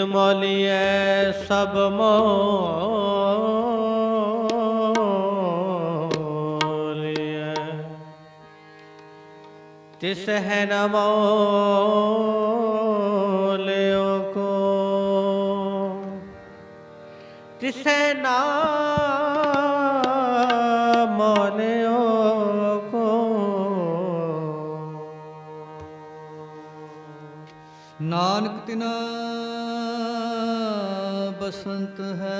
ਨਿਤ ਮੋਲੀਐ ਸਭ ਮੋਲੀਐ। ਤਿਸ ਹੈ ਨ ਮੋਲਿਓ ਕੋ। ਤਿਸ ਹੈ ਨਾਨਕ ਤਿਨਾ ਬਸੰਤ ਹੈ।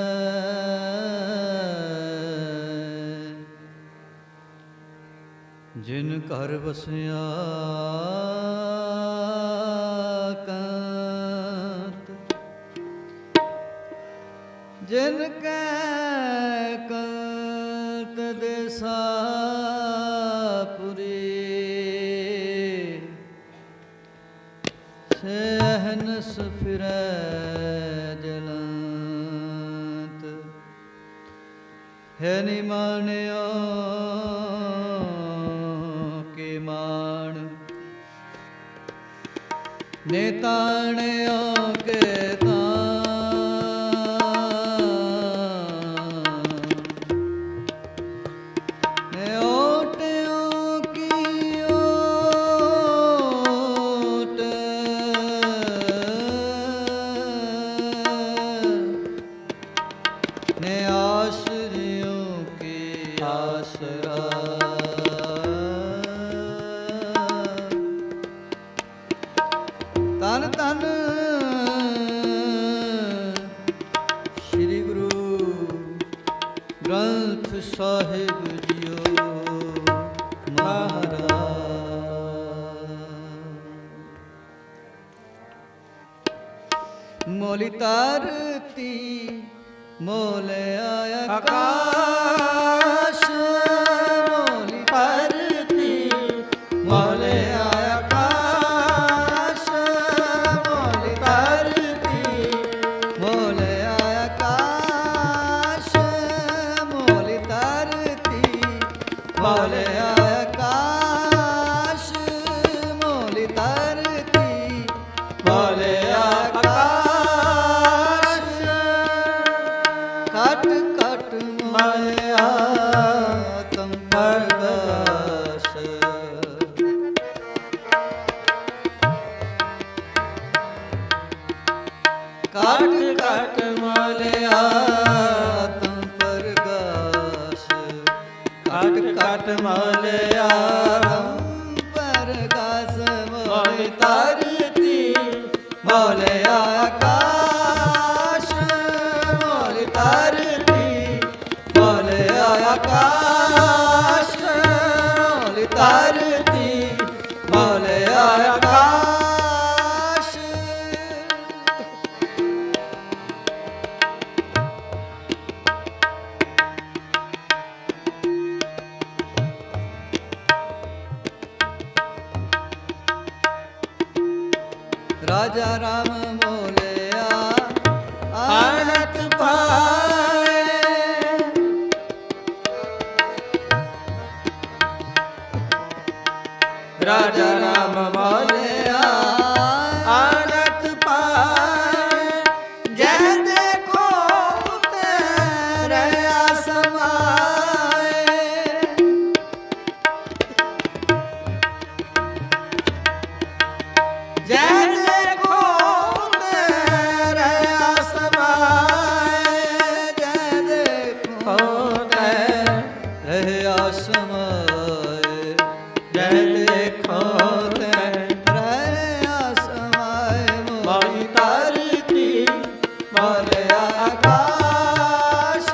ਜਿਨ ਘਰ ਵਸਿਆ ਕੰਤ ਜਿਨ ਕੈ ਹੈ ਨੀ ਮਾਨਿਓ ਕੇ ਮਾਣ। ਨੇ ਤਾਣਿਓ ਆਸਰਾ। ਤਨ ਤਨ ਸ੍ਰੀ ਗੁਰੂ ਗ੍ਰੰਥ ਸਾਹਿਬ ਜੀਓ ਮਹਾਰਾਜ। ਮੋਲੀ ਤਾਰਤੀ ਮੋਲ ਆਇਆ ਆਕਾਸ਼। ਕਟ ਕਟ ਮਾਲਿਆ ਤਮ ਪਰਗਾਸ। ਕਟ ਕਟ ਮਾਲਿਆ ਤਮ ਪਰਗਾਸ। ਮੋਹਿ ਤਰਤੀ ਮੋਲਿਆ ਆਕਾਸ਼। ਮੋਲਿ ਤਰਤੀ ਮੋਲਿਆ ਆਕਾਸ਼। ਰਾਜਾ ਰਾਮ ਮੋਲਿਆ ਆਨਤ ਪਾਏ। ਰਾਜਾ ਰਾਮ ਮੋਲਿਆ ਆਨਤ ਪਾਏ। ਜੈ ਦੇਖੋ ਤੇਰੇ ਆਸਮਾਏ ਜੈ ਮੋਈ ਤਰਤੀ ਮੋਲਿਆ ਆਕਾਸ਼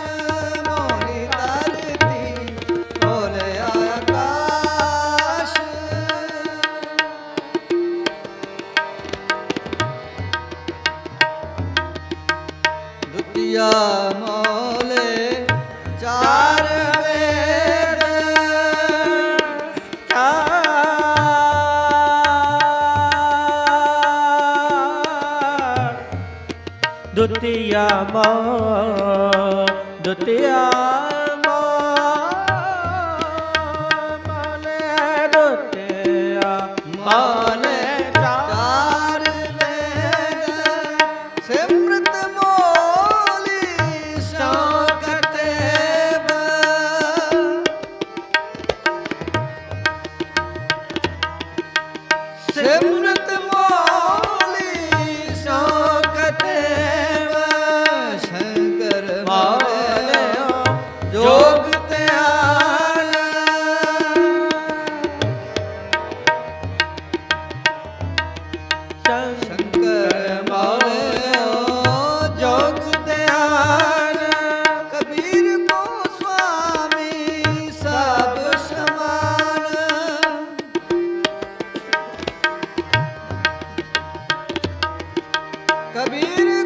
ਮੋਈ ਤਰਤੀ ਮੋਲਿਆ ਆਕਾਸ਼। ਦੁਤੀਆ ਮੋਲੇ ਦੁਤੀਆ ਮਾ Sabira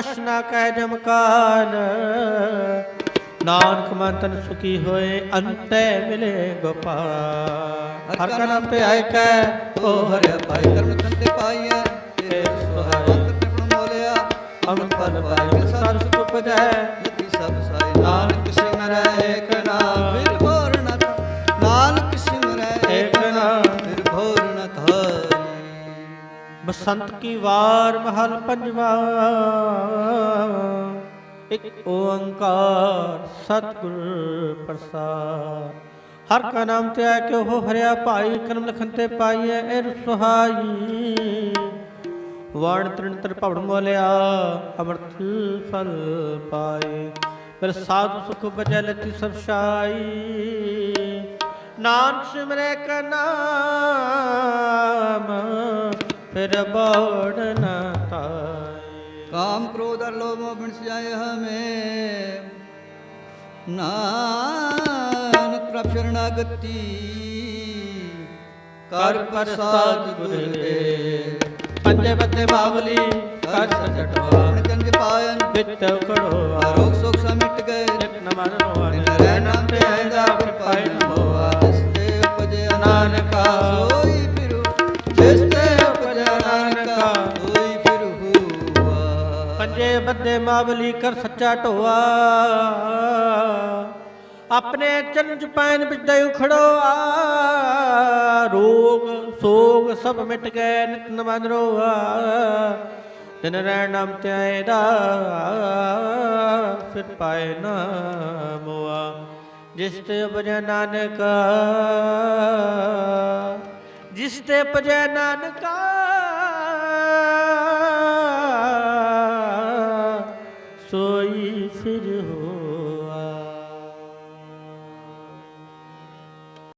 ਕਛ ਨਾ ਕਹਿ ਜਮਕਾਨ ਨਾਨਕ ਮਨ ਤਨ ਸੁਖੀ ਹੋਏ ਅੰਤੈ ਮਿਲੇ ਗੋਪਾਲ। ਹਰ ਕਾ ਨਾਮ ਤੇ ਆਇ ਕੈ। ਓ ਹਰਿ ਭਾਈ ਕਰਮ ਕੰਤੇ ਪਾਈਐ ਤੇ ਸੁਹਾਈ ਅੰਤ ਤੇ ਮੋਲਿਆ। ਅਮਨ ਫਲ ਪਾਇ ਸਰ ਸੁਖ ਉਪਜੈ ਜਤੀ ਸਭ ਸਾਈ ਨਾਨਕ ਸਿਮਰੈ ਏਕ। ਬਸੰਤ ਕੀ ਵਾਰ ਮਹਲ ਪੰਜਵਾ। ਇੱਕ ਓੰਕਾਰ ਸਤਿਗੁਰ ਪ੍ਰਸਾਦ। ਹਰ ਕਾ ਨਾਮ ਤੇ ਆ ਕੇ ਉਹ ਹਰਿਆ ਭਾਈ ਕਰਮ ਲਖਨ ਤੇ ਪਾਈਐ ਇਹ ਸੁਹਾਈ। ਵਾਣ ਤ੍ਰਿਣ ਤਰ ਭਵਨ ਮੋਲਿਆ, ਅਮਰਤ ਫਲ ਪਾਏ। ਫਿਰ ਸਾਧੂ ਸੁਖ ਬਜੈ ਲਤੀ ਸਭ ਸ਼ਾਈ ਨਾਨਕ ਸਿਮਰੈ ਕ ਨਾਮ ਫਿਰ ਬੋੜ ਨਾ ਤਾਏ। ਕਾਮ ਕ੍ਰੋਧ ਅਰ ਲੋਭ ਮੋਹ ਬਿਨ ਸਜਾਏ ਹਮੇ। ਨਾਨਕ ਪ੍ਰਭ ਸ਼ਰਣਾਗਤੀ। ਕਰ ਪ੍ਰਸਾਦ ਗੁਰਦੇ ਪੰਜੇ ਬੱਤੇ ਬਾਵਲੀ ਕਰ ਸਜਟਵਾ ਚੰਜ ਪਾਇਨ। ਦਿੱਤ ਕੜੋ ਰੋਗ ਸੋਖ ਸਮਿਟ ਗਏ। ਨਿਤ ਨਮਨ ਹੋਆ। ਨਿਤ ਰਹਿ ਨਾਮ ਤੇ ਆਇਦਾ ਫਿਰ ਪਾਇਨ ਹੋਆ। ਸਤੇ ਉਪਜੇ ਨਾਨਕਾ ਪੰਜੇ ਮਾਵਲੀ ਕਰ ਸੱਚਾ ਢੋਆ। ਆਪਣੇ ਚਰਨ ਚ ਪੈਨ ਵਿੱਚ ਉਖੜੋ ਆ ਰੋਗ ਸੋਗ ਸਭ ਮਿਟ ਗਏ ਨਿਤ ਨਮਨ ਰੋਆ ਦਿਨ ਰਹਿ ਨਾਮ ਧਿਆਏ ਦਾ ਫਿਰ ਪਾਏ ਨਾ ਮੋਆ। ਜਿਸ ਤੇ ਉਪਜੈ ਨਾਨਕਾ, ਜਿਸ ਤੇ ਉਪਜੈ ਨਾਨਕਾ। ਸੋਈ ਫਿਰ ਹੋਆ